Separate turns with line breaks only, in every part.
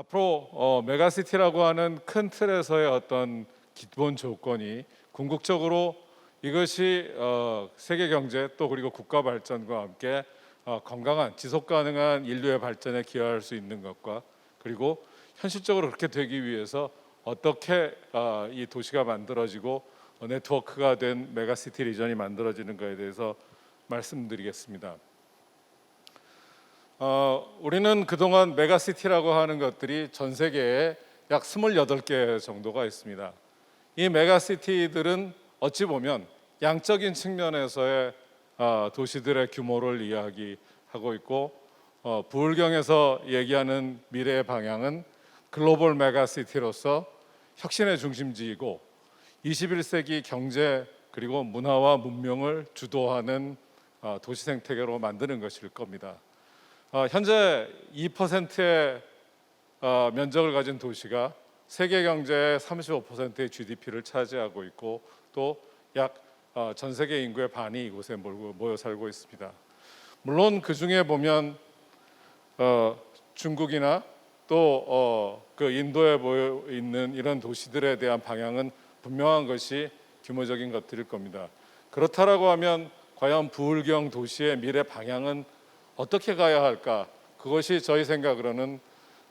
앞으로 어, 메가시티라고 하는 큰 틀에서의 어떤 기본 조건이 궁극적으로 이것이 어, 세계 경제 또 그리고 국가 발전과 함께 어, 건강한 지속 가능한 인류의 발전에 기여할 수 있는 것과 그리고 현실적으로 그렇게 되기 위해서 어떻게 어, 이 도시가 만들어지고 어, 네트워크가 된 메가시티 리전이 만들어지는 것에 대해서 말씀드리겠습니다. 어, 우리는 그동안 메가시티라고 하는 것들이 전 세계에 약 28개 정도가 있습니다. 이 메가시티들은 어찌 보면 양적인 측면에서의 어, 도시들의 규모를 이야기하고 있고 어, 부울경에서 얘기하는 미래의 방향은 글로벌 메가시티로서 혁신의 중심지이고 21세기 경제 그리고 문화와 문명을 주도하는 어, 도시 생태계로 만드는 것일 겁니다. 어, 현재 2%의 어, 면적을 가진 도시가 세계 경제의 35%의 GDP를 차지하고 있고 또약 어, 전 세계 인구의 반이 이곳에 모여 살고 있습니다. 물론 그 중에 보면 어, 중국이나 또그 인도에 모여 있는 이런 도시들에 대한 방향은 분명한 것이 규모적인 것들일 겁니다. 그렇다라고 하면 과연 부울경 도시의 미래 방향은 어떻게 가야 할까? 그것이 저희 생각으로는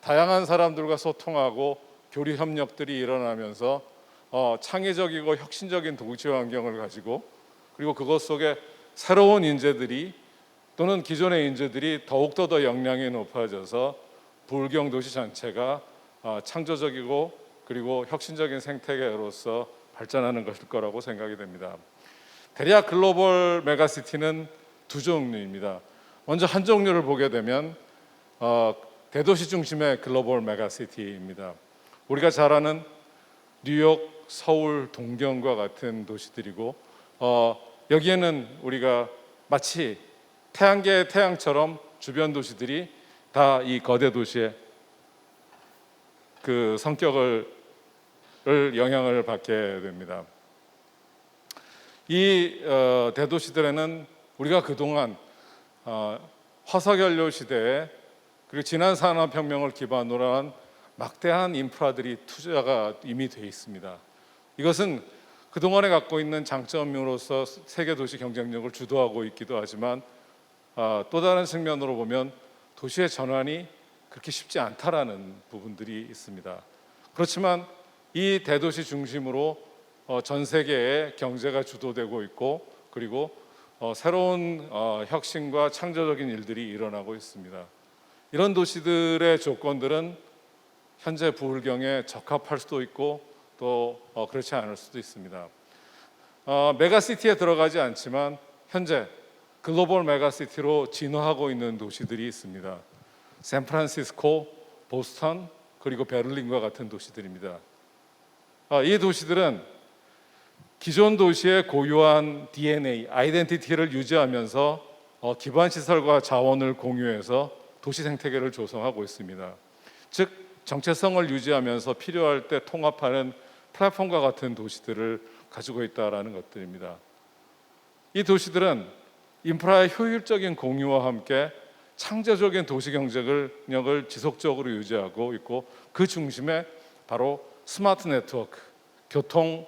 다양한 사람들과 소통하고 교류 협력들이 일어나면서 어, 창의적이고 혁신적인 도시 환경을 가지고 그리고 그것 속에 새로운 인재들이 또는 기존의 인재들이 더욱더 더 역량이 높아져서 불경 도시 전체가 어, 창조적이고 그리고 혁신적인 생태계로서 발전하는 것일 거라고 생각이 됩니다. 대략 글로벌 메가시티는 두 종류입니다. 먼저 한 종류를 보게 되면 어, 대도시 중심의 글로벌 메가시티입니다. 우리가 잘 아는 뉴욕, 서울, 동경과 같은 도시들이고 어, 여기에는 우리가 마치 태양계의 태양처럼 주변 도시들이 다 이 거대 도시의 그 성격을 을 영향을 받게 됩니다. 이 어, 대도시들에는 우리가 그동안 어, 화석연료 시대에 그리고 지난 산업혁명을 기반으로 한 막대한 인프라들이 투자가 이미 돼 있습니다. 이것은 그동안에 갖고 있는 장점으로서 세계 도시 경쟁력을 주도하고 있기도 하지만 어, 또 다른 측면으로 보면 도시의 전환이 그렇게 쉽지 않다라는 부분들이 있습니다. 그렇지만 이 대도시 중심으로 어, 전 세계의 경제가 주도되고 있고 그리고 어, 새로운 어, 혁신과 창조적인 일들이 일어나고 있습니다. 이런 도시들의 조건들은 현재 부울경에 적합할 수도 있고 또 어, 그렇지 않을 수도 있습니다. 어, 메가시티에 들어가지 않지만 현재 글로벌 메가시티로 진화하고 있는 도시들이 있습니다. 샌프란시스코, 보스턴 그리고 베를린과 같은 도시들입니다. 아, 이 도시들은 기존 도시의 고유한 DNA, 아이덴티티를 유지하면서 어, 기반 시설과 자원을 공유해서 도시 생태계를 조성하고 있습니다. 즉 정체성을 유지하면서 필요할 때 통합하는 플랫폼과 같은 도시들을 가지고 있다라는 것들입니다. 이 도시들은 인프라의 효율적인 공유와 함께 창조적인 도시 경쟁력을 지속적으로 유지하고 있고 그 중심에 바로 스마트 네트워크, 교통,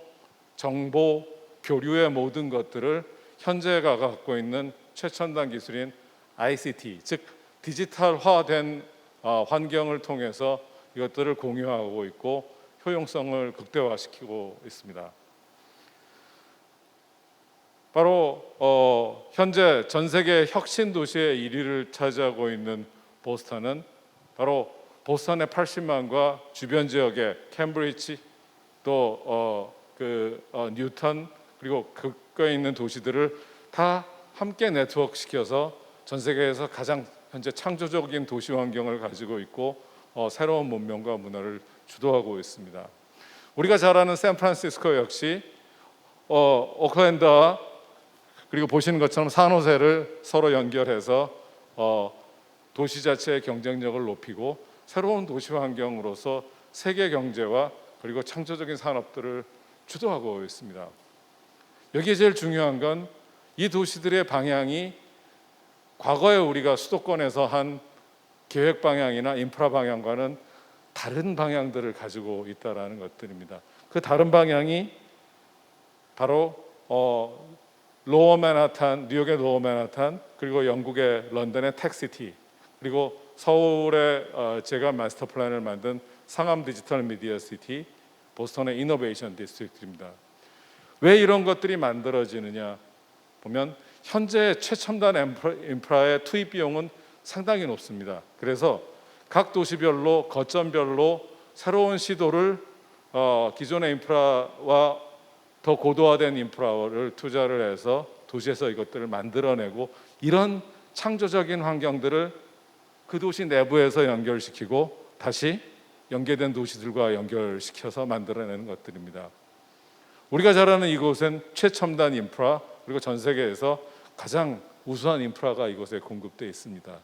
정보, 교류의 모든 것들을 현재가 갖고 있는 최첨단 기술인 ICT, 즉 디지털화된 어, 환경을 통해서 이것들을 공유하고 있고 효용성을 극대화시키고 있습니다. 바로 어, 현재 전 세계 혁신 도시의 1위를 차지하고 있는 보스턴은 바로 보스턴의 80만과 주변 지역의 캠브리지 또 어, 그 어, 뉴턴 그리고 그거에 있는 도시들을 다 함께 네트워크 시켜서 전 세계에서 가장 현재 창조적인 도시 환경을 가지고 있고 어, 새로운 문명과 문화를 주도하고 있습니다. 우리가 잘 아는 샌프란시스코 역시 어, 오클랜드와 그리고 보시는 것처럼 산호세를 서로 연결해서 어, 도시 자체의 경쟁력을 높이고 새로운 도시 환경으로서 세계 경제와 그리고 창조적인 산업들을 주도하고 있습니다. 여기에 제일 중요한 건 이 도시들의 방향이 과거에 우리가 수도권에서 한 계획 방향이나 인프라 방향과는 다른 방향들을 가지고 있다라는 것들입니다. 그 다른 방향이 바로 어, 로어 맨하탄, 뉴욕의 로어 맨하탄, 그리고 영국의 런던의 텍시티, 그리고 서울의 어, 제가 마스터 플랜을 만든 상암 디지털 미디어 시티, 보스턴의 이노베이션 디스트릭트입니다. 왜 이런 것들이 만들어지느냐 보면 현재 최첨단 인프라- 인프라의 투입 비용은 상당히 높습니다. 그래서 각 도시별로 거점별로 새로운 시도를 어, 기존의 인프라와 더 고도화된 인프라를 투자를 해서 도시에서 이것들을 만들어내고 이런 창조적인 환경들을 그 도시 내부에서 연결시키고 다시 연계된 도시들과 연결시켜서 만들어내는 것들입니다. 우리가 잘 아는 이곳은 최첨단 인프라 그리고 전 세계에서 가장 우수한 인프라가 이곳에 공급되어 있습니다.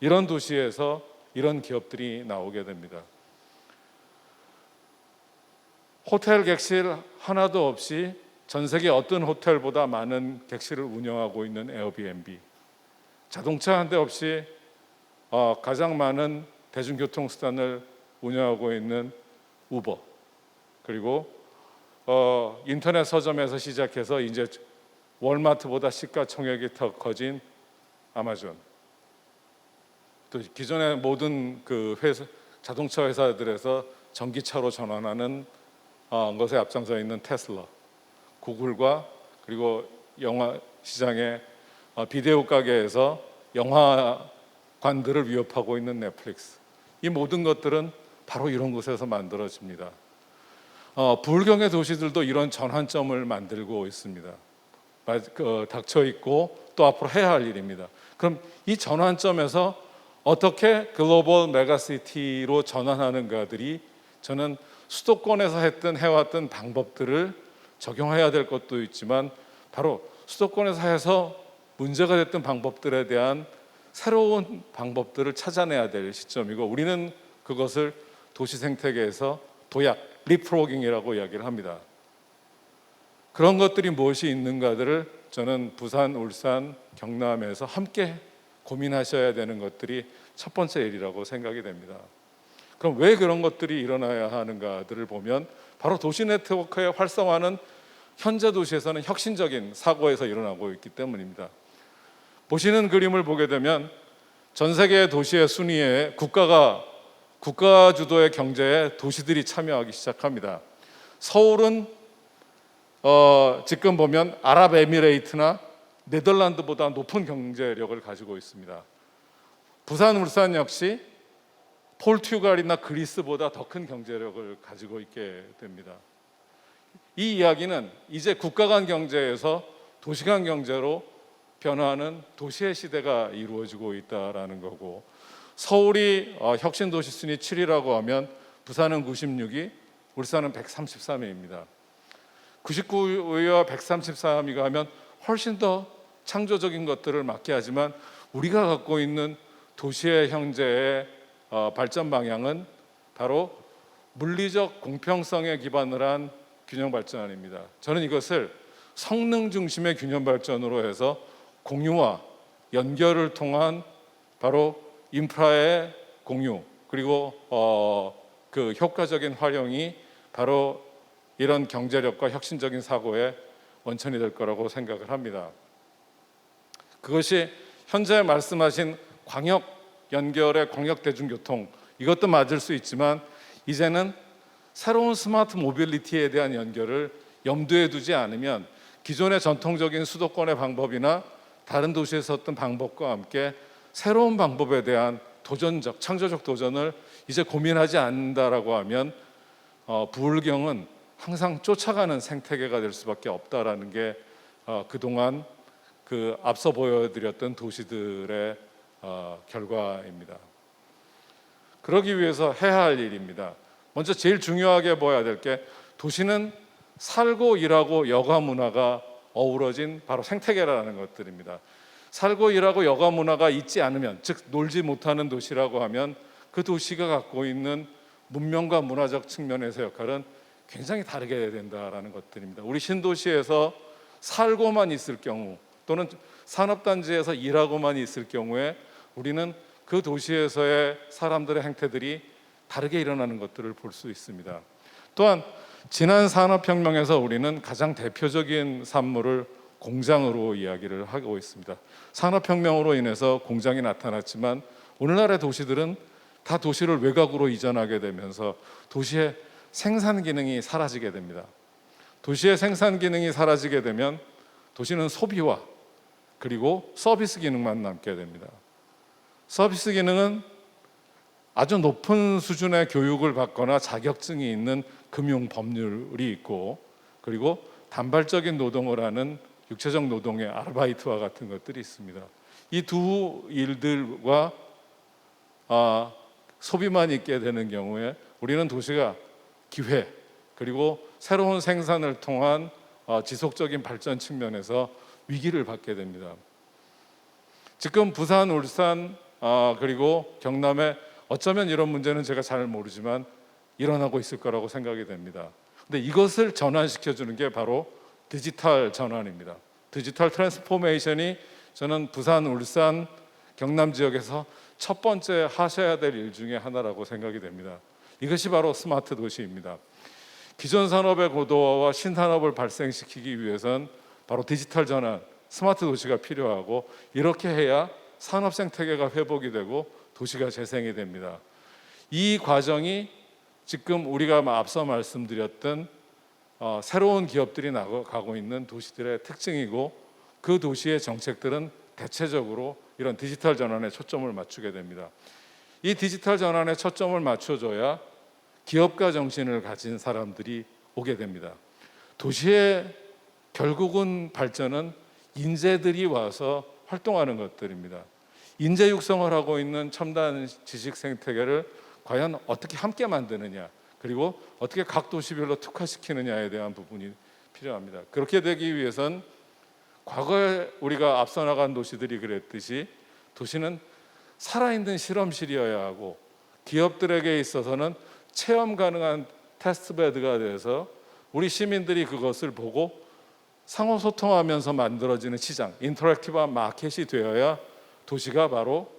이런 도시에서 이런 기업들이 나오게 됩니다. 호텔 객실 하나도 없이 전 세계 어떤 호텔보다 많은 객실을 운영하고 있는 에어비앤비, 자동차 한 대 없이 어, 가장 많은 대중교통 수단을 운영하고 있는 우버, 그리고 어, 인터넷 서점에서 시작해서 이제 월마트보다 시가총액이 더 커진 아마존, 또 기존의 모든 그 회사, 자동차 회사들에서 전기차로 전환하는 어, 것에 앞장서 있는 테슬라, 구글과 그리고 영화 시장의 어, 비디오 가게에서 영화관들을 위협하고 있는 넷플릭스. 이 모든 것들은 바로 이런 곳에서 만들어집니다. 어, 불경의 도시들도 이런 전환점을 만들고 있습니다. 마- 그, 닥쳐 있고 또 앞으로 해야 할 일입니다. 그럼 이 전환점에서 어떻게 글로벌 메가시티로 전환하는가들이 저는 수도권에서 했던 해왔던 방법들을 적용해야 될 것도 있지만 바로 수도권에서 해서 문제가 됐던 방법들에 대한 새로운 방법들을 찾아내야 될 시점이고 우리는 그것을 도시 생태계에서 도약, 리프로깅이라고 이야기를 합니다. 그런 것들이 무엇이 있는가들을 저는 부산, 울산, 경남에서 함께 고민하셔야 되는 것들이 첫 번째 일이라고 생각이 됩니다. 그럼 왜 그런 것들이 일어나야 하는가들을 보면 바로 도시 네트워크의 활성화는 현재 도시에서는 혁신적인 사고에서 일어나고 있기 때문입니다. 보시는 그림을 보게 되면 전 세계 도시의 순위에 국가가 국가 주도의 경제에 도시들이 참여하기 시작합니다. 서울은 어, 지금 보면 아랍에미레이트나 네덜란드보다 높은 경제력을 가지고 있습니다. 부산, 울산 역시 포르투갈이나 그리스보다 더 큰 경제력을 가지고 있게 됩니다. 이 이야기는 이제 국가 간 경제에서 도시 간 경제로 변화하는 도시의 시대가 이루어지고 있다라는 거고 서울이 어, 혁신 도시 순위 7위라고 하면 부산은 96위, 울산은 133위입니다. 99위와 133위가 하면 훨씬 더 창조적인 것들을 맡게 하지만 우리가 갖고 있는 도시의 형제의 어, 발전 방향은 바로 물리적 공평성에 기반을 한 균형 발전입니다. 저는 이것을 성능 중심의 균형 발전으로 해서 공유와 연결을 통한 바로 인프라의 공유 그리고 어, 그 효과적인 활용이 바로 이런 경제력과 혁신적인 사고의 원천이 될 거라고 생각을 합니다. 그것이 현재 말씀하신 광역 연결의 광역 대중교통 이것도 맞을 수 있지만 이제는 새로운 스마트 모빌리티에 대한 연결을 염두에 두지 않으면 기존의 전통적인 수도권의 방법이나 다른 도시에서 어떤 방법과 함께 새로운 방법에 대한 도전적 창조적 도전을 이제 고민하지 않는다라고 하면 어, 부울경은 항상 쫓아가는 생태계가 될 수밖에 없다라는 게 어, 그동안 그 앞서 보여드렸던 도시들의 어, 결과입니다. 그러기 위해서 해야 할 일입니다. 먼저 제일 중요하게 보아야 될 게 도시는 살고 일하고 여가 문화가 어우러진 바로 생태계라는 것들입니다. 살고 일하고 여가 문화가 있지 않으면 즉 놀지 못하는 도시라고 하면 그 도시가 갖고 있는 문명과 문화적 측면에서 역할은 굉장히 다르게 된다라는 것들입니다. 우리 신도시에서 살고만 있을 경우 또는 산업단지에서 일하고만 있을 경우에 우리는 그 도시에서의 사람들의 행태들이 다르게 일어나는 것들을 볼 수 있습니다. 또한 지난 산업혁명에서 우리는 가장 대표적인 산물을 공장으로 이야기를 하고 있습니다. 산업혁명으로 인해서 공장이 나타났지만 오늘날의 도시들은 다 도시를 외곽으로 이전하게 되면서 도시의 생산 기능이 사라지게 됩니다. 도시의 생산 기능이 사라지게 되면 도시는 소비와 그리고 서비스 기능만 남게 됩니다. 서비스 기능은 아주 높은 수준의 교육을 받거나 자격증이 있는 금융 법률이 있고 그리고 단발적인 노동을 하는 육체적 노동의 아르바이트와 같은 것들이 있습니다. 이 두 일들과 아, 소비만 있게 되는 경우에 우리는 도시가 기회 그리고 새로운 생산을 통한 어, 지속적인 발전 측면에서 위기를 받게 됩니다. 지금 부산, 울산 아, 그리고 경남에 어쩌면 이런 문제는 제가 잘 모르지만 일어나고 있을 거라고 생각이 됩니다. 근데 이것을 전환시켜 주는 게 바로 디지털 전환입니다. 디지털 트랜스포메이션이 저는 부산, 울산, 경남 지역에서 첫 번째 하셔야 될 일 중에 하나라고 생각이 됩니다. 이것이 바로 스마트 도시입니다. 기존 산업의 고도화와 신산업을 발생시키기 위해선 바로 디지털 전환, 스마트 도시가 필요하고 이렇게 해야 산업 생태계가 회복이 되고 도시가 재생이 됩니다. 이 과정이 지금 우리가 앞서 말씀드렸던 어, 새로운 기업들이 나가고 있는 도시들의 특징이고 그 도시의 정책들은 대체적으로 이런 디지털 전환에 초점을 맞추게 됩니다. 이 디지털 전환에 초점을 맞춰줘야 기업가 정신을 가진 사람들이 오게 됩니다. 도시의 결국은 발전은 인재들이 와서 활동하는 것들입니다. 인재 육성을 하고 있는 첨단 지식 생태계를 과연 어떻게 함께 만드느냐 그리고 어떻게 각 도시별로 특화시키느냐에 대한 부분이 필요합니다. 그렇게 되기 위해선 과거에 우리가 앞서 나간 도시들이 그랬듯이 도시는 살아있는 실험실이어야 하고 기업들에게 있어서는 체험 가능한 테스트베드가 돼서 우리 시민들이 그것을 보고 상호 소통하면서 만들어지는 시장, 인터랙티브한 마켓이 되어야 도시가 바로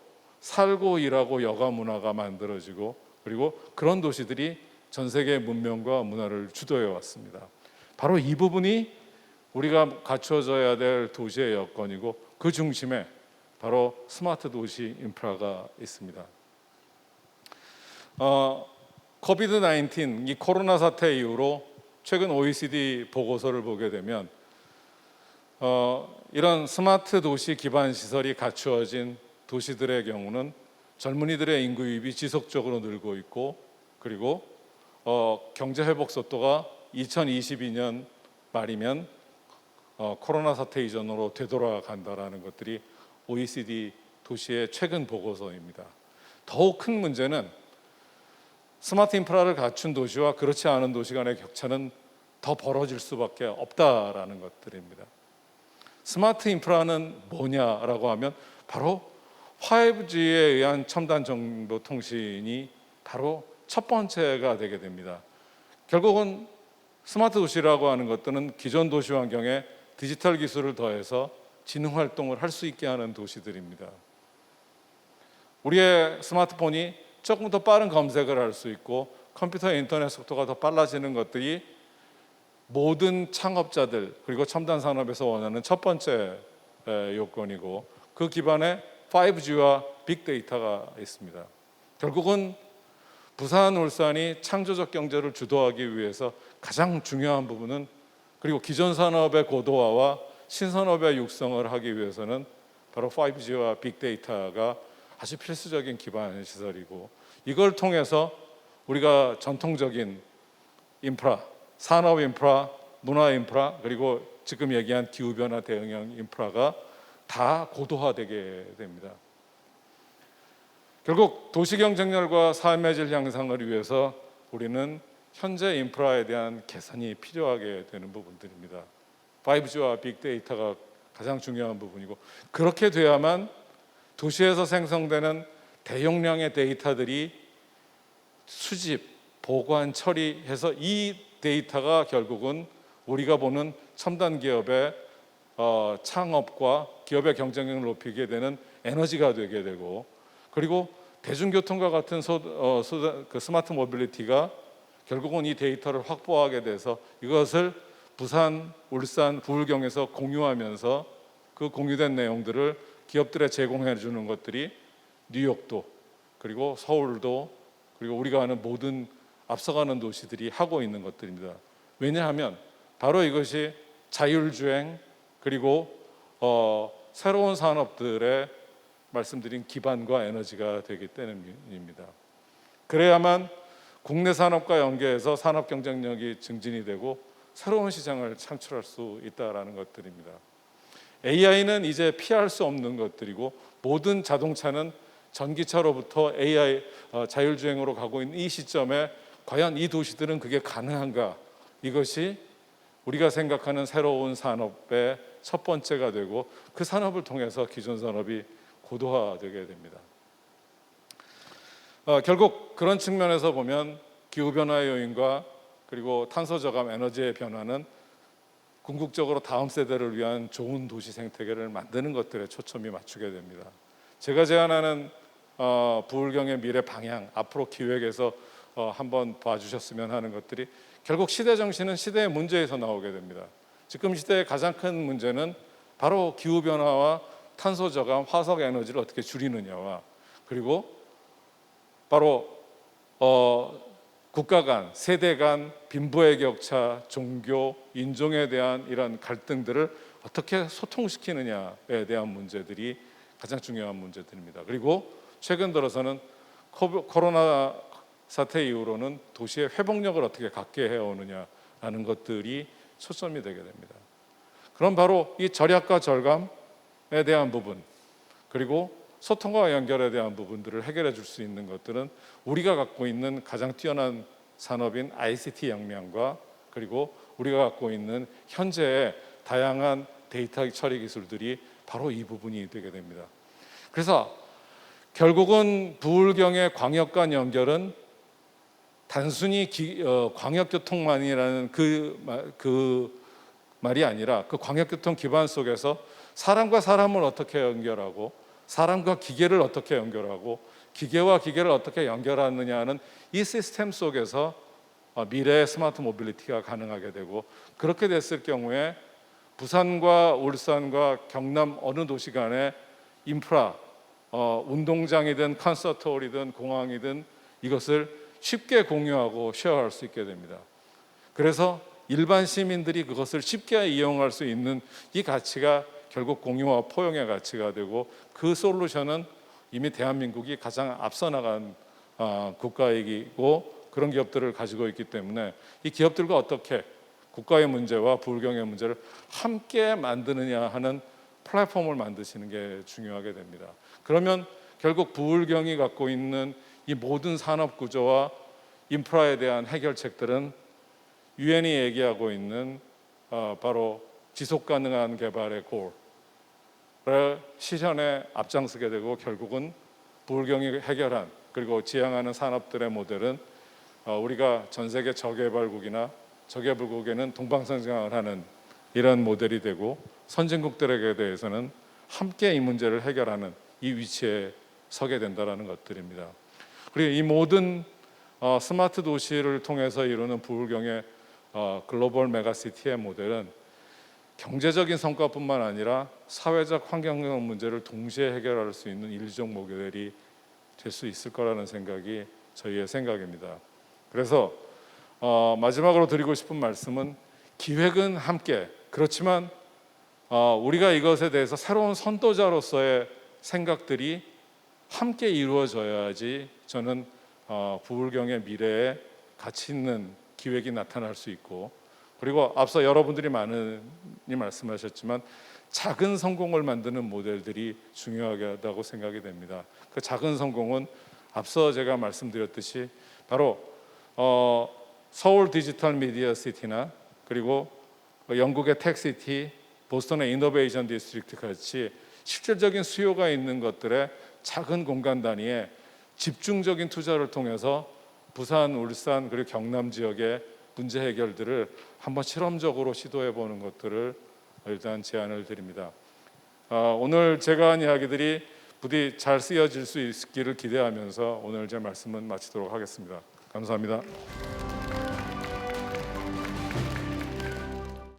살고 일하고 여가 문화가 만들어지고 그리고 그런 도시들이 전 세계 문명과 문화를 주도해 왔습니다. 바로 이 부분이 우리가 갖춰져야 될 도시의 여건이고 그 중심에 바로 스마트 도시 인프라가 있습니다. 어, 코비드 19, 이 코로나 사태 이후로 최근 OECD 보고서를 보게 되면 어, 이런 스마트 도시 기반 시설이 갖추어진 도시들의 경우는 젊은이들의 인구 유입이 지속적으로 늘고 있고 그리고 어, 경제 회복 속도가 2022년 말이면 어, 코로나 사태 이전으로 되돌아간다라는 것들이 OECD 도시의 최근 보고서입니다. 더욱 큰 문제는 스마트 인프라를 갖춘 도시와 그렇지 않은 도시 간의 격차는 더 벌어질 수밖에 없다라는 것들입니다. 스마트 인프라는 뭐냐라고 하면 바로 5G에 의한 첨단 정보 통신이 바로 첫 번째가 되게 됩니다. 결국은 스마트 도시라고 하는 것들은 기존 도시 환경에 디지털 기술을 더해서 지능 활동을 할 수 있게 하는 도시들입니다. 우리의 스마트폰이 조금 더 빠른 검색을 할 수 있고 컴퓨터 인터넷 속도가 더 빨라지는 것들이 모든 창업자들 그리고 첨단 산업에서 원하는 첫 번째 요건이고 그 기반에 5G와 빅데이터가 있습니다. 결국은 부산, 울산이 창조적 경제를 주도하기 위해서 가장 중요한 부분은 그리고 기존 산업의 고도화와 신산업의 육성을 하기 위해서는 바로 5G와 빅데이터가 아주 필수적인 기반 시설이고 이걸 통해서 우리가 전통적인 인프라, 산업 인프라, 문화 인프라 그리고 지금 얘기한 기후 변화 대응형 인프라가 다 고도화되게 됩니다. 결국 도시 경쟁력과 삶의 질 향상을 위해서 우리는 현재 인프라에 대한 개선이 필요하게 되는 부분들입니다. 5G와 빅데이터가 가장 중요한 부분이고 그렇게 돼야만 도시에서 생성되는 대용량의 데이터들이 수집, 보관, 처리해서 이 데이터가 결국은 우리가 보는 첨단 기업의 어, 창업과 기업의 경쟁력을 높이게 되는 에너지가 되게 되고 그리고 대중교통과 같은 소, 어, 수단- 그 스마트 모빌리티가 결국은 이 데이터를 확보하게 돼서 이것을 부산, 울산, 부울경에서 공유하면서 그 공유된 내용들을 기업들에 제공해 주는 것들이 뉴욕도 그리고 서울도 그리고 우리가 아는 모든 앞서가는 도시들이 하고 있는 것들입니다. 왜냐하면 바로 이것이 자율주행 그리고 어, 새로운 산업들의 말씀드린 기반과 에너지가 되기 때문입니다. 그래야만 국내 산업과 연계해서 산업 경쟁력이 증진이 되고 새로운 시장을 창출할 수 있다라는 것들입니다. AI는 이제 피할 수 없는 것들이고 모든 자동차는 전기차로부터 AI 어, 자율주행으로 가고 있는 이 시점에 과연 이 도시들은 그게 가능한가? 이것이 우리가 생각하는 새로운 산업의 첫 번째가 되고 그 산업을 통해서 기존 산업이 고도화되게 됩니다. 어, 결국 그런 측면에서 보면 기후 변화의 요인과 그리고 탄소 저감 에너지의 변화는 궁극적으로 다음 세대를 위한 좋은 도시 생태계를 만드는 것들에 초점이 맞추게 됩니다. 제가 제안하는 어, 부울경의 미래 방향 앞으로 기획에서 어, 한번 봐주셨으면 하는 것들이 결국 시대 정신은 시대의 문제에서 나오게 됩니다. 지금 시대의 가장 큰 문제는 바로 기후 변화와 탄소 저감, 화석 에너지를 어떻게 줄이느냐와 그리고 바로 어, 국가 간, 세대 간 빈부의 격차, 종교, 인종에 대한 이런 갈등들을 어떻게 소통시키느냐에 대한 문제들이 가장 중요한 문제들입니다. 그리고 최근 들어서는 코로나 사태 이후로는 도시의 회복력을 어떻게 갖게 해오느냐라는 것들이 초점이 되게 됩니다. 그럼 바로 이 절약과 절감에 대한 부분 그리고 소통과 연결에 대한 부분들을 해결해 줄 수 있는 것들은 우리가 갖고 있는 가장 뛰어난 산업인 ICT 역량과 그리고 우리가 갖고 있는 현재의 다양한 데이터 처리 기술들이 바로 이 부분이 되게 됩니다. 그래서 결국은 부울경의 광역 간 연결은 단순히 기, 어, 광역교통만이라는 그, 말- 그 말이 아니라 그 광역교통 기반 속에서 사람과 사람을 어떻게 연결하고 사람과 기계를 어떻게 연결하고 기계와 기계를 어떻게 연결하느냐는 이 시스템 속에서 어, 미래의 스마트 모빌리티가 가능하게 되고 그렇게 됐을 경우에 부산과 울산과 경남 어느 도시 간에 인프라 어, 운동장이든 콘서트홀이든 공항이든 이것을 쉽게 공유하고 쉐어할 수 있게 됩니다. 그래서 일반 시민들이 그것을 쉽게 이용할 수 있는 이 가치가 결국 공유와 포용의 가치가 되고 그 솔루션은 이미 대한민국이 가장 앞서 나간 아, 국가이고 그런 기업들을 가지고 있기 때문에 이 기업들과 어떻게 국가의 문제와 불경의 문제를 함께 만드느냐 하는 플랫폼을 만드시는 게 중요하게 됩니다. 그러면 결국 부울경이 갖고 있는 이 모든 산업 구조와 인프라에 대한 해결책들은 유엔이 얘기하고 있는 어, 바로 지속 가능한 개발의 골을 실현에 앞장서게 되고 결국은 부울경이 해결한 그리고 지향하는 산업들의 모델은 어, 우리가 전 세계 저개발국이나 저개발국에는 동방상장을 하는 이런 모델이 되고 선진국들에게 대해서는 함께 이 문제를 해결하는 이 위치에 서게 된다라는 것들입니다. 그리고 이 모든 어, 스마트 도시를 통해서 이루는 부울경의 어, 글로벌 메가시티의 모델은 경제적인 성과뿐만 아니라 사회적 환경적 문제를 동시에 해결할 수 있는 인류적 모델이 될 수 있을 거라는 생각이 저희의 생각입니다. 그래서 어, 마지막으로 드리고 싶은 말씀은 기획은 함께 그렇지만 어, 우리가 이것에 대해서 새로운 선도자로서의 생각들이 함께 이루어져야지 저는 어, 부울경의 미래에 가치 있는 기획이 나타날 수 있고 그리고 앞서 여러분들이 많이 말씀하셨지만 작은 성공을 만드는 모델들이 중요하다고 생각이 됩니다. 그 작은 성공은 앞서 제가 말씀드렸듯이 바로 어, 서울 디지털 미디어 시티나 그리고 영국의 텍시티, 보스턴의 이노베이션 디스트릭트 같이 실질적인 수요가 있는 것들의 작은 공간 단위에 집중적인 투자를 통해서 부산, 울산 그리고 경남 지역의 문제 해결들을 한번 실험적으로 시도해 보는 것들을 일단 제안을 드립니다. 아, 오늘 제가 한 이야기들이 부디 잘 쓰여질 수 있기를 기대하면서 오늘 제 말씀은 마치도록 하겠습니다. 감사합니다.